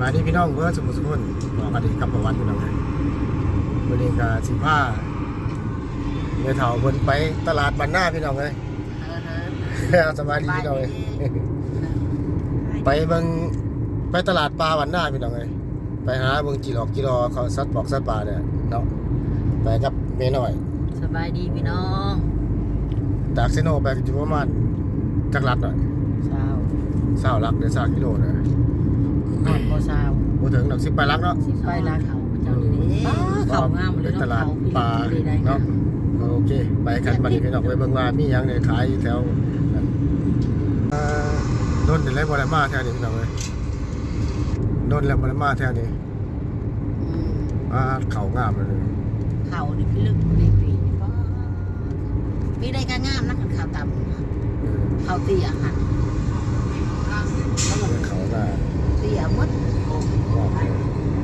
มาที่พี่น้องเพื่อสมุทรสกุลบอกกันดีกับประวัติพี่น้องเลยวันนี้ก็สิผ้าเมื่อเฒ่าเพิ่นไปตลาดบ้านหน้าพี่น้องเลยสบายดีพี่น้องเลยไปเบิ่งไปตลาดปลาบ้านหน้าพี่น้องเลยไปหาเบิ่งจีหลอกจีรอเขาสัตว์ปอกสัตว์ปลาเนี่ยเนาะไปกับเมน้อย สบายดีพี่น้องจากเซโนไปอยู่ประมาณจักรักหน่อยสาวเศร้ารักเดือนสามกิโลนะ นอนบ่สาวบ่ถึงหนักสิบไปรักเนาะสิไปลาเขาเจ้านี่เด้เขางามเลยเป็นตเนาะลาดเขาพี่ปลาดีได้เนาะโอเค ไปกันบัดนี้พี่น้องไปเบิ่งว่ามีหยังในขายอยู่แถวนั้นอ่าโดนได้บ่ได้มาแถวนี้พี่น้องเอ้ยโดนแล้วบ่ได้มาแถวนี้อืมอ่าเขางามเลยเขานี่พี่ลึกนี่ปีนี่ป้ามีได้ก็งามนะเขาต่ำเออเขาเตี้ยค่ะแล้วมัน เขาก็เตี้ ยหมดบอกเลย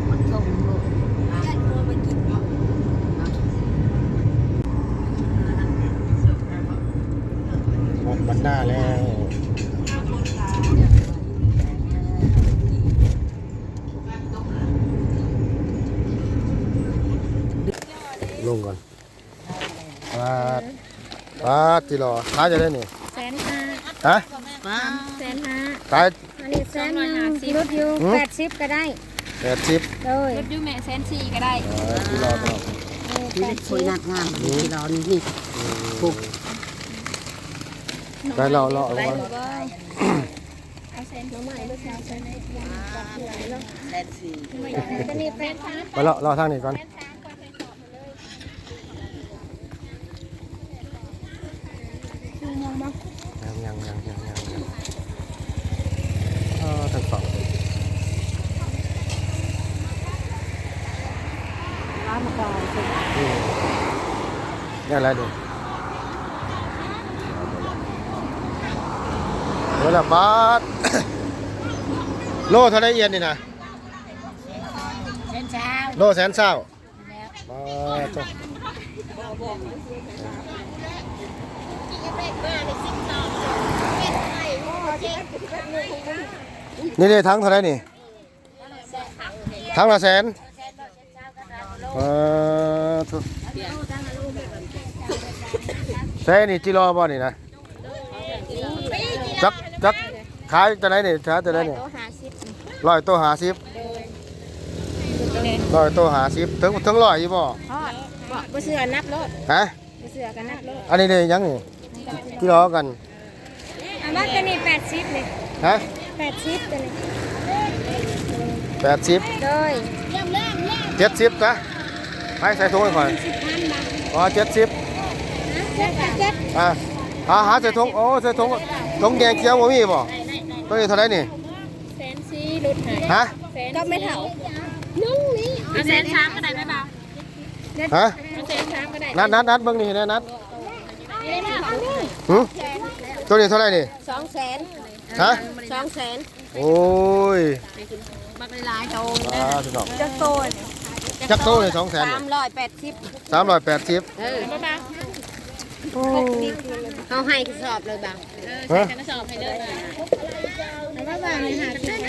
มันทงลูกอะไปกินเนาะหมดมันหน้าแล้ว ลงก่อนปาดปาดจิรอท้ายจะได้นี่แสนห้าฮะป้าแสนห้า ตายอันนี้แสนหนึ่งรถอยู่หือแปดสิบก็ได้แปดสิบเลยรถยูแม่แสนสี่ก็ได้เออจิรอต้องเออพี่แปลึดกสิคุยบนัดงามที่เรานี่นี่ปุ๊บไปรอรอเอาได้ก่อนหรือว่าเอาแสนน้องใหม่ลูกสาวแสนไหนจับหลายแล้วแสนสี่ก็นี่แปดสามไปรอรอทางนี้ก่อนคือมองมองยังยังยังยังยังยังเออ ทางฝั่งร้านมาก่อนสินี่นี่อะไรดูเวลาบาทโลเท่าไรเอียนนี่นะเส้นเช้าโลแสนเศร้าบาท จ้ะนี่นี่ทั้งเท่าไรนี่ทั้งละแสนเออทุใช่นี่จิรอบ่นี่นะจักจักขายจะไหนนี่ขายจะไหนนี่โตหาสิบร้อยตัวหาสิบร้อยตัวหาสิบถึงถึงร้อยอยู่บ่ทอดบอกบ่เสือนับรถฮะบ่เสือกันนับรถอันนี้เนี่ยยังนี่ที่ล้อกันเอามาตัวนี้แปดสิบเลยฮะ แปดสิบตัวนี้แปดสิบเลยเจ็ดสิบจ้ะให้ใส่ถุงให้ก่อนสิบพันบาทอ๋อเจ็ดสิบนะเจ็ดเจ็ดอ่าหาหาใส่ถุงโอ้ใส่ถุงถุงแดงเขียวบ่มีบ่ตัวนี้เท่าไหรนี่แสนสี่รถหายฮะก็ไม่เท่านุ่งนี่เอาแสนสามก็ได้ไหมบ่าวฮะเอาแสนสามก็ได้นัดนัดนัดเบิ่งนี่นะนัดไม่เท่าหึตัวนี้เท่าไหรนี่สองแสน ฮะสองแสนโอ้ยบักหลายโตอ่าพี่น้องจะโตนจักโตเลยสองแสนสามร้อยแปดสิบสามร้อยแปดสิบเออเขาให้กระสอบเลยบ้างฮะกระสอบให้เด้อแล้วก็บางเลยหาสิบเ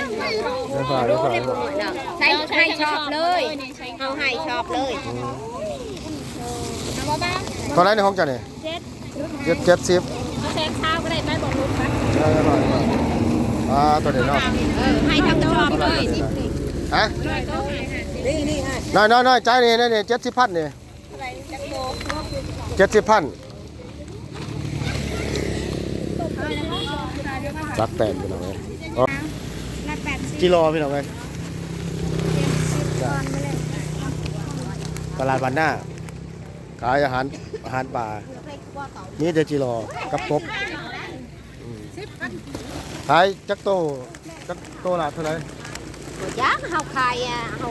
ดี๋ยวฝ่ายเดี๋ยวฝ่ายเดี๋ยวฝ่ายใช้ให้ชอบเลยเขาให้ชอบเลยเอาบ่บ้าวเท่าไหรในห้องจ้ะนี่เจ็ดเจ็ดเจ็ดสิบเอา แสนเช้าก็ได้ไหมบอกลูกนะได้ได้ได้อ่าตัวเดียวเนาะเออให้ทั้งกระสอบเลยฮะนี่นี่ฮะน้อยน้อยน้อยใจนี่นี่เจ็ดสิบพันนี่เจ็ดสิบพันรักแปดพี่น้องเลยอ๋อนักแปดสิบกิโลพี่น้องเลยก่อนไปเลยตลาดบันหน้าขายอาหารอาหารป่า นี่จะกิโลกับกบอืมขายจักโตจักโตละเท่าไหร่ยักษ์เขาขายอะเขา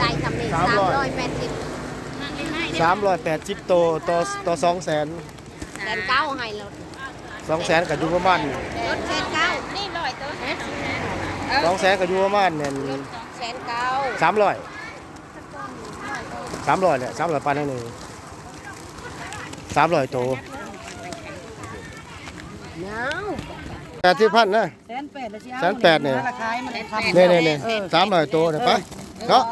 ได้ทำนี่สาสามมร้อยร้อยแปดสิบสามร้อยแปดสิบโตต่อต่อสองแสนแสนเก้าให้รถสองแสนกับอยู่ประมาณรถแสนเก้านี่ร้อยตัวสองแสนกับอยู่ประมาณเนี่ยแสนเก้าสามร้อยสามร้อยเนี่ยสามร้อยปานนั่นเอง สามร้อยโตเนาแปดสิบพันนะแสนแปดเลยสิเอาแสนแปดเนี่ยราคาให้มันทำเนี่ยเนี่ยเนี่ยสามร้อยตัวเนี่ยไปเนาะ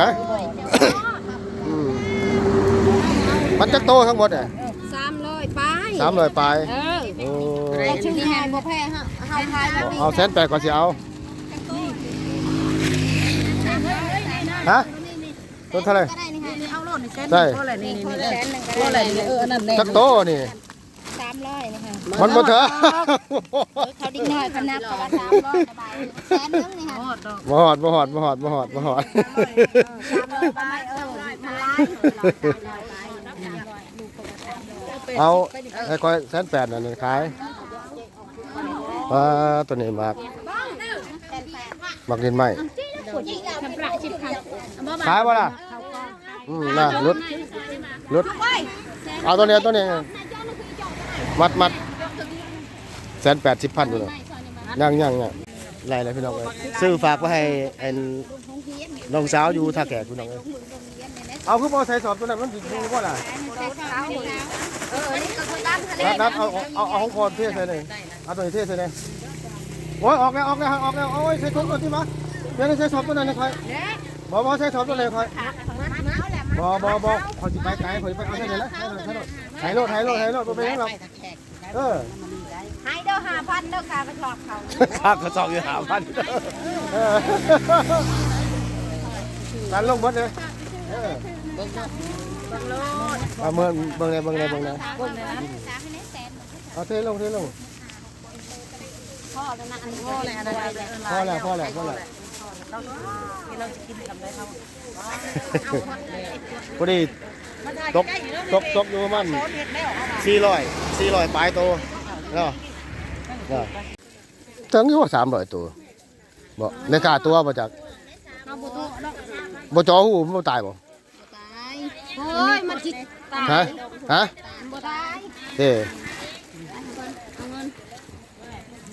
ฮะอืมมันจะโตทั้งหมดอะสามร้อยไปสามร้อยปลายเออโอ้แต่ชื่อที่ให้บ่แพ้ฮะเฮาทายแบบนี้เอาแสนแปดก่อนสิเอาฮะต้นเท่าไหร่ ก็ได้นี่ค่ะนี่เอาโลดนี่แสนใช่เท่าไหร่นี่นี่แสนหนึงก็เท่าไหได้ร่นี่เอออันนั้นแน่จักโตนี่ สามร้อยนี่ค่ะมันบ่เถอะเขาดิ้งน้อยเขานับเขาว่าสามร้อยแสนหนึงนี่ค่ะโอดดอกบ่หอดบ่หอดบ่หอดบ่หอดบ่หอดสามร้อยบาทเออมันหลายเอาไอ้ก้อยแสนแปดนั่นขายอ่าตัวนี้มากมักดินไหม ทำประชิดค่ะ ขายบ่ล่ะ อืมน่ะรุดรุดเอาตัวนี้เอาตัวนี้มัดมัดแสนแปดสิบพันอยู่เลยยังยังยังไรเลยพี่น้องเลยซื้อฝากไว้ให้ไอ้น้องสาวอยู่ท่าแขกพี่น้องเลยเอาคือบ่ใส่สอบตัวนั้นมันสิดูบ่ล่ะเออนี่ก็คือตั้งทะเลนัดนัดเอาเอาเอาของคอนเทใส่เลยเอาตัวนี้เทใส่เลยโอ้ยออกแล้วออกแล้วออกแล้วโอ้ยใส่ถุงก่อนที่มาเดี๋ยวนี้ใส่สอบตัวนั้นนะคอยบ่บ่ใส่สอบตัวนั้นคอย บ่บ่บ่คอยสิไปไกลคอยสิไปเอาใส่เลยนะใส่รถใส่รถใส่รถใส่รถบ่เป็นหยังหรอกเออให้เด้อ5,000เด้อค่ะไปชอบเขาข้ากระสอบอยู่หาพันเออการลงบดเลยเออเอาเมื่อเบิ่งเลยเบิ่งเลยเบิ่งเลยเอาเทลงเทลงพ่อแล้วนะอันนี้โอ้แหละอะไรอะไรพอแล้วพอแล้วพอแล้ว เราจะกินทำได้เท่าพอดีตกตกตกอยู่ประมันโซนเห็ดแล้วเอามาสี่ร้อยสี่ร้อยปลายตัวเนาะเนาะถึงอยู่ว่าสามร้อยตัวบ่ในกาตัวบ่จักเอาบ่ตัวเนาะบ่จอหูบ่ตายบ่ตายโอ้ยมันสิตายฮะฮะบ่ได้เด้เอาเงิน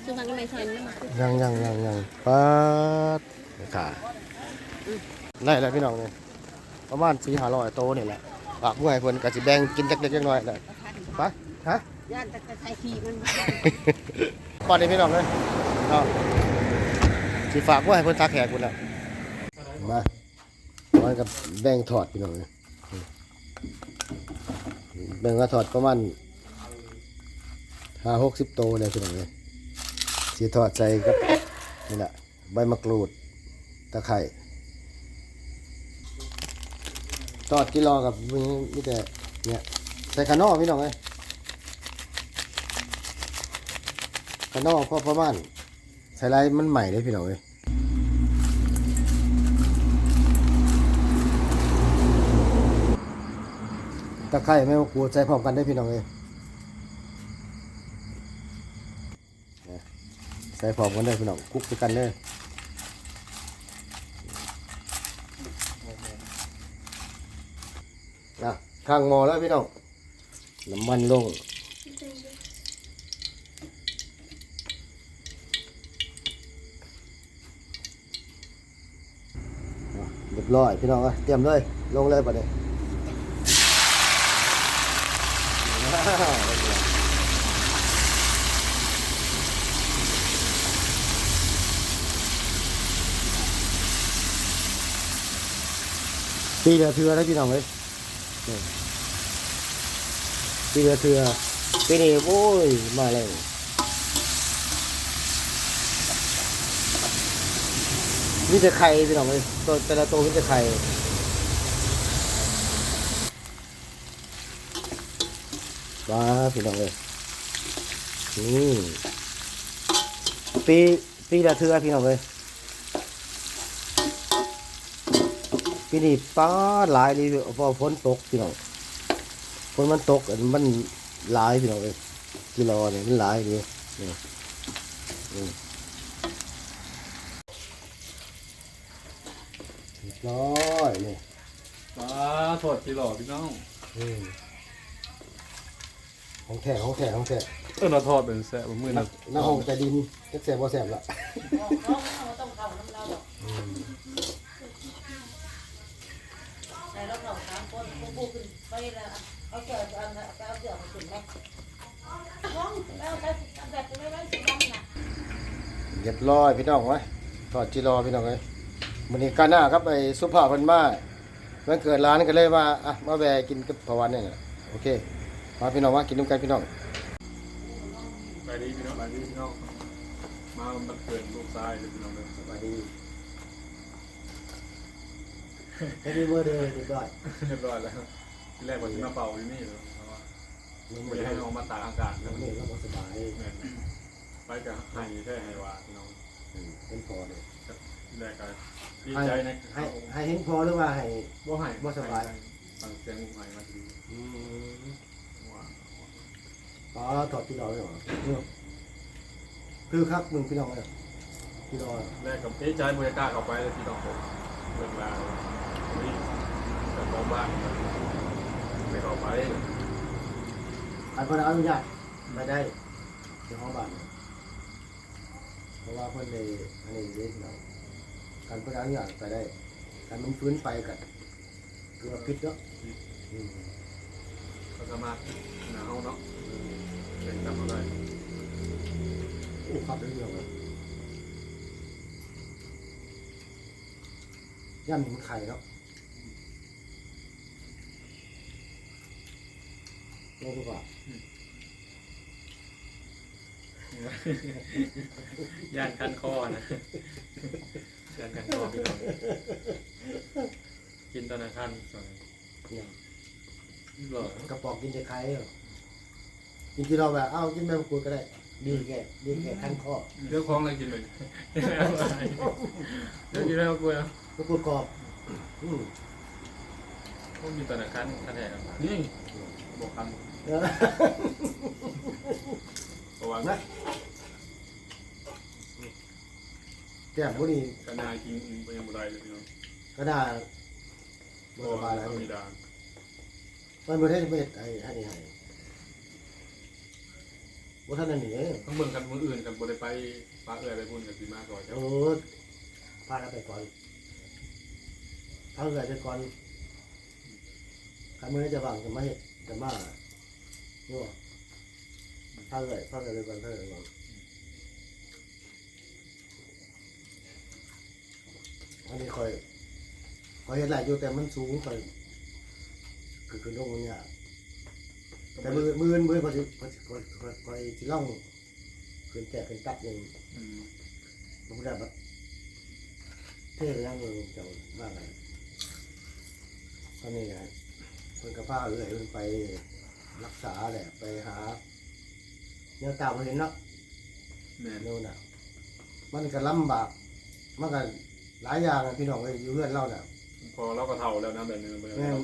ซื้อมันก็ไม่ใช่นี่มายังยังยังยังปัด ขาได้แล้วพี่น้องนี่ประมาณสี่ห้าร้อยโตนี่แหละฝากผู้ให้เพิ่นก็สิแบ่งกินจักเล็กจักน้อยแหละไปฮะย่านแต่ใส่ขี้มันป้อนนี่พี่น้องเลยเอาสิฝากผู้ให้เพิ่นทักแขกพุ่นน่ะมามันกับแบ่งถอดพี่น้องเลยแบ่งก็ถอดประมาณห้าหกสิบโตเลยพี่น้องเลยสิถอดใส่กับนี่แหละใบมะกรูด ตะไคร้ทอดกิโลกับมีมีแต่เนี่ยใส่ขานอพี่น้องเลยขานอพอประมาณใส่ไรมันใหม่เลยพี่น้องเลยตะไคร้ไม่กรูดใส่พร้อมกันได้พี่น้องเลยใส่พร้อมกันได้พี่น้องคุกกันเลยอะ ข้างหมอแล้วพี่น้องน้ำมันลงเรียบร้อยพี่น้องเอ้ยเตรียมเลย ลงเลยปะเนี่ยปีเดือเทือแล้วพี่น้องเลย ปีเดือเทือปีนี้โอ้ย มาแล้วมีแต่ไข่พี่น้องเลยตัวแต่ละตัวมีแต่ไข่ว้าพี่น้องเลยนี่ปีปีละเทือพี่น้องเลย ปีนี้ป้าหลายดีพอฝนตกพี่น้องฝนมันตกอันมันหลายพี่น้องเลยกิโลเนี่ยมันหลายดีนี่นี่เลยร้อยนี่ปลาทอดกี่หล่อพี่น้องอของแท้ของแท้ของแท้เออเราทอดเป็นแซ่บมือนะหน้าห้องแต่ดินจะแสบบ่ ส่รอเท้าสามคนกูกูขึ้นไปแล้วเขาเสื้อเอาเอาเสื้อมาขึ้นไหมน้องเอาไปแบบไม่ได้สีดำนะเรียบร้อยพี่น้องไว้ถอดจีรอพี่น้องเลยวันนี้กาหน้าครับไอ้สุภาพันมาวันเกิดร้านก็เลยว่าอะมาแวะกินกับพวันเนี่ยโอเคมาพี่น้องมากินด้วยกันพี่น้องไปดีพี่น้องไปดีพี่น้องมาบันเกิดลูกชายพี่น้องเลยสบายดี แฮปปี้เบอร์เดย์เรียบร้อยเรียบร้อยแล้วที่แรกว่าจะมาเป่าอยู่นี่เลยเพราะว่านี่ไม่ได้ให้น้องมาตากอากาศแล้วนี่ก็สบายไปกับไห้แค่ไห้ว่าพี่น้องเป็นพอเลยที่แรกก็ดีให้ใจนะให้ให้เห็นพอหรือว่าให้บ่ไห้บ่สบายฟังเสียงไห้มาดีอืมว่าอ๋อถอดจีรอเลยเหรอเนี่ยคือครับมึงพี่น้องเลยจีรอแรกกับเอ๊ะใจบรรยากล้าเข้าไปเลยพี่น้องผมเรื่องราวนี่แต่ของ บ้านไม่เข้าไปอันพออนุญาตไม่ได้ที่ห้องบ้านเนี่ยเพราะว่าเพิ่นเลยอันนี้เด็กเราการพออนุญาตไปได้การมันฟื้นไปกันคือว่าพิษเนาะอืมก็สามารถหนาวเนาะเด็กจำอะไรโอ้ครับเรื่องเลยย่ำมันไข่เนาะ โลกว่าย่านคันคอนะย่านคันคอพี่น้องกินตอนนั้นคันสองเนี่ยหล่อกระป๋องกินจะไข่เหรอกินที่เราแบบเอ้ากินแม่มะกรูดก็ได้ ดีแก่ดีแก่ขั้นข้อเรื่องของอะไรกินเลยเรื่องกินแล้วกูอะมะกรูดกรอบอืมพวกกินตอนนั้นคันคันแท้นี่บอกคันเออเพ ราะว่านะแก้มพวกนี้ขนาดกินไปยังบ่ได้เลยพี่น้องก็ได้เพบ่ราะสว่าบายแล้วธรรมนี่ดามันบ่ได้เม็ดไอ้ให้นี่ให้บ่ทันอันนี้เอ้ยต้องเบิ่งกันมืออื่นกันบ่ได้ไปปลาเอื้อยไปพุ่นกันสิมาก่อนครับโอ้พาเราไปก่อนเอาเกิดไปก่อนการมื้อนี้จะวางจะมาเฮ็ดจะมา นี่บ่พาเกิดพาเกิดไปก่อนพาเกิดไปก่อนอันนี้คอยคอยเฮ็ดหลายอยู่แต่มันสูงค่อยคือคือลงมันยากแต่มือมือมือพอสิพอสิพอพอพอสิล่องขึ้นแต่ขึ้นตัดหนึงอืมผมด้แบบเท่ยังมือจะว่าไงตอนนี้ไงเพิ่นกับผ้าเอื่อยเพิ่นไป รักษาแหละไปหาเนี่ยตาบ่เห็นเนาะแม่นโน่นน่ะ มันก็ลำบาก มันก็หลายอย่างอะพี่น้องเอ้ยอยู่เพื่อนเราน่ะพอเราก็เฒ่าแล้วนะแบบนี้แม่น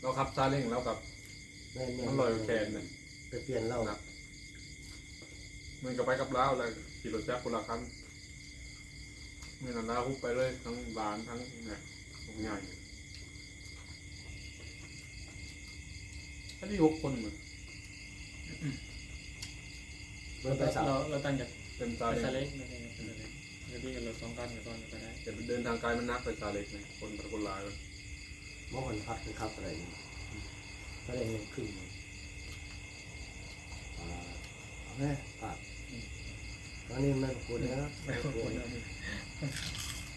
เราขับซาเล้งแล้วกับแม่นมันลอยแขนน่ะไปเปลี่ยนเราครับมันก็ไปกับเราแล้วขี่รถจักรคนละคันเมื่อนั้นเราฮุบไปเลยทั้งหลานทั้งเนี่ยของใหญ่ อันนี้หกคนเหมือนเพิ่นไปสาวเราเราตั้งจากเป็นซาไปเล้ซางเล็กไม่ใช่เป็นอะไรแล้วพี่กันเราสองกันก่อนก็ได้แต่เดินทางไกลมันนักไปซาเล็กเนี่ยคนประคนหลายเลยบ่คนพักคือครับอะไรนี่ก็เลยยังขึ้นอ่าเอาแม่ปากตอนนี้แม่ปวดแล้วแม่ปวด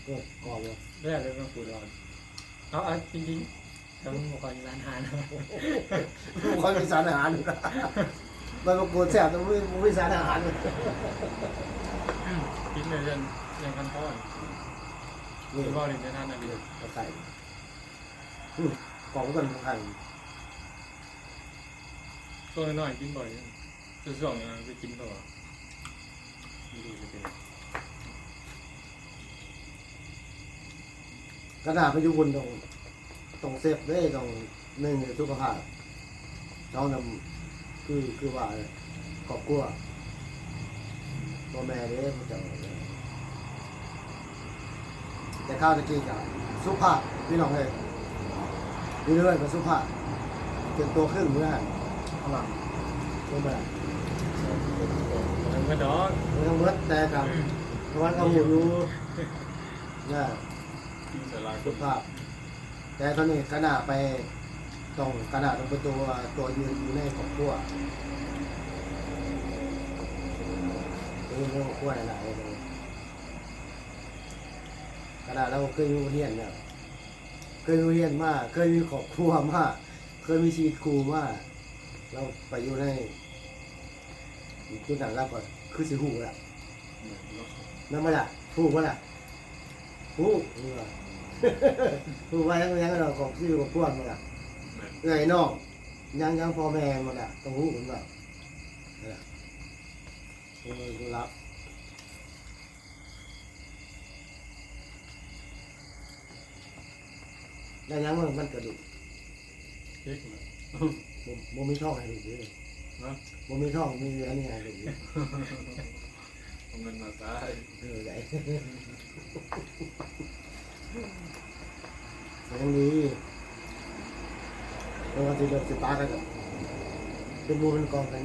ก็กองเลยแรกเลยต้องคุยร้อนเอาเอาจริงๆ ต้องบอกก่อนร้านอาหารนะคอยมีสารอาหารมันก็ปวดแสบต้องมีมีสารอาหารกินเลยเรื่องเรื่องขั้นตอนนี่คือว่าเรื่องท่านอะไรกระใส่อืมกองกันพันตัวน้อยกินบ่อยตัวสองเนี่ยไปกินต่อไม่ดีจะเป็นกระดาษไปยู่บนตรง ตรงเซฟได้ตรงหนึ่งสุขภาพเจ้านำคือคือว่าครอบครัวตัวแม่เด้มันจะแต่ข้าวตะกี้กับสุภาพพี่น้องเลยนี่เรื่อยๆกับสุภาพเป็นตัวครึ่งเมื่อหันข้างหลังตัวแบบมันก็ดอกไม่ต้องเบิดแต่กับเพราะว่าเขาหูอยู่น่ะที่สลายคสุนภาพ แต่ตอนนี้ขนาดไปตรงขนาดตรงเป็นตัวตัวยืนอยู่ในของพวกนี่เรื่องขั้วหลายๆเลยขนาดเราเคยอยู่เรียนเนี่ยเคยอยู่เรียนมาเคยมีครอบครัวมาเคยมีชีวิตครูมาเราไปอยู่ในจุดนั้นเราก็คือสิหูละนั่นมาละหูมาละหูนี่ว่า หูว่ายังยังเราของที่อยู่กับพวกมาละแม่นเอ้ยน้องยังยังพ่อแม่มาละต้องหูผมแบบนั่นแหละผมเลยรับแล้วยังมันมันกระดูกเช็คเลยบ่บ่มีท่องให้ดูเลยนะบ่มีท่องมีอันนี้ให้ดูเลยเอาเงินมาใช้เออไงมัน ยังดีเพราะว่าที่เราสิปากันเป็นบูเป็นกองกัน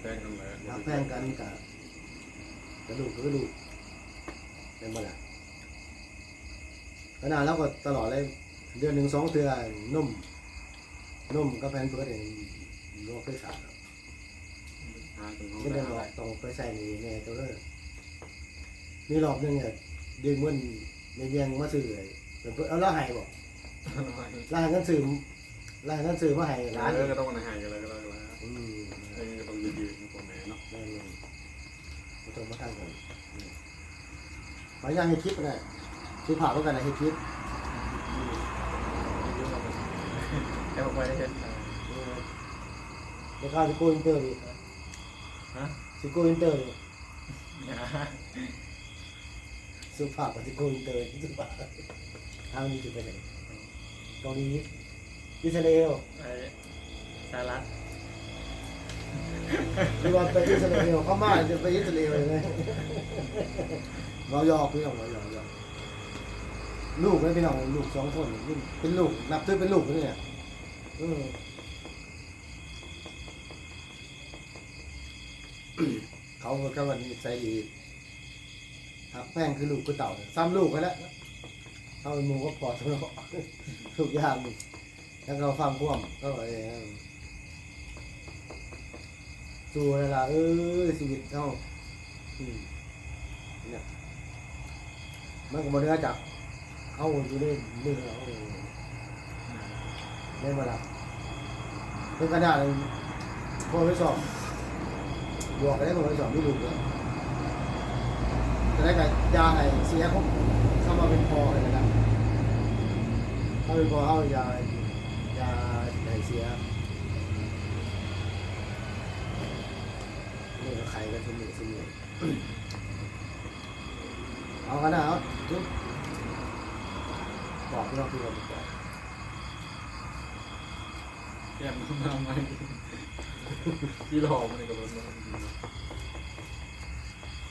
แพงกันแหละรักแพงกันกับกระดูกกระดูกเป็นบ่ล่ะขนาดเราก็ตลอดเลยเดือนหนึ่งสองเทือนุ่มนุ่มก็แพนเพื่อเองโรคเคยขาดหาจนเด้ได้บอกต้องไปใส่ในแม่ตัวเลยมีรอบหนึงเนี่ยดึงมัน ในเวียงมาซื้อเลยเป็นเพื่อนเอาแล้วให้บอกแล้วให้เงินซื้อแล้วให้เงินซื้อมาให้ร้านเออก็ต้องมาให้กันเลยก็ได้ก็ได้อืมเองก็ต้องยืนๆพ่อแม่เนาะได้เลยมาตรงมาตั้งกันขออนุญาตให้คลิปนะคือผ่าเพื่อกันนะให้คลิปแต่บอกไว้ได้เช็คเออแล้วก็สิโกอินเตอร์ดิฮะสิโกอินเตอร์ดิ สุภาพกับสิโกอินเตอร์สุภาพทางนี้จะไปไหนเกาหลีอิสราเอลไอ้สาระหรือว่าไปอิสราเอลพม่าจะไปอิสราเอลเลยเราหยอกพี่น้องเราหยอกหยอกลูกไม่พี่น้องลูกสองคนลูกเป็นลูกนับถือเป็นลูกเลยเนี่ยเออเขาก็วันนี้ใจดี หักแป้งคือลูกคือเต่าเนี่ยซ้ำลูกไปแล้วเอาหมูก็ปอดทั้งหมดทุกอย่างแล้วเราฟังพ่วงก็เออสู้เลยล่ะเออชีวิตเขาเนี่ยมันก็บ่ได้อจับเอาอยู่ในมือเอาได้มาละเป็นกระดาษเลยพอไปสอบบวกกันได้พอไปสอบไม่รู้เลย จะได้กับยาไอ้เสียเขาเข้ามาเป็นพอเลยนะถ้าเป็นพอเอายายาไอ้เสียนี่ก็ไข่กันสมุนสมุนเอากันนะเอาจุ๊บอกพี่น้องพี่น้องบอกแกมน้ำไหมที่หลอกมันก็เป็นมัน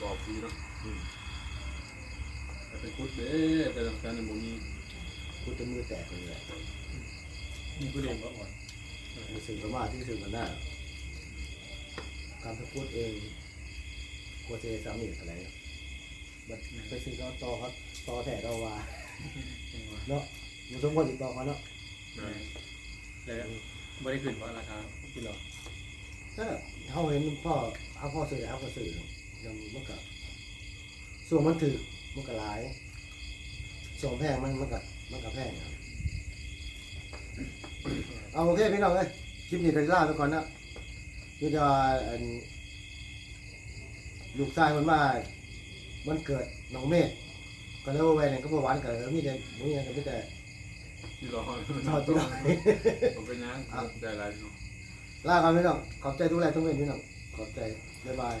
กรอบดีเนาะ แต่เป็นคุดเด้แต่ทำการในบุนี้กูจะมือแตกเลยแหละมีผู้เรียนก็อ่อนมีสื่อสมาธิสื่อกันหน้าการพูดเองกลัวเจสามีอะไรบัดไปซื้อเขาต่อเขาต่อแต่เราว่าเนาะมันสมควรติดต่อเขาเนาะแล้วไม่ได้ขึ้นเพราะราคาที่เราถ้าเขาเห็นพ่อเอาพ่อซื้อเอาก็ซื้อเนาะยังมันก็ส่วนมันถือ มันก็หลายส่วนแพงมันมันก็มันก็แพงครับเอาโอเคพี่น้องเอ้ยคลิปนี้ก็ลาไปก่อนนะนี่จะอันลูกชายคนว่ามันเกิดน้องเมฆก็เลยว่าแหวนเนี่ยก็บ่หวานกันแล้วมีแต่มีแต่มีแต่ที่หลอกทอดที่เราผมเป็นยังใจไรเนาะลากันพี่น้องขอบใจทุกแรงทุกเม็ดพี่น้องขอบใจบ๊ายบาย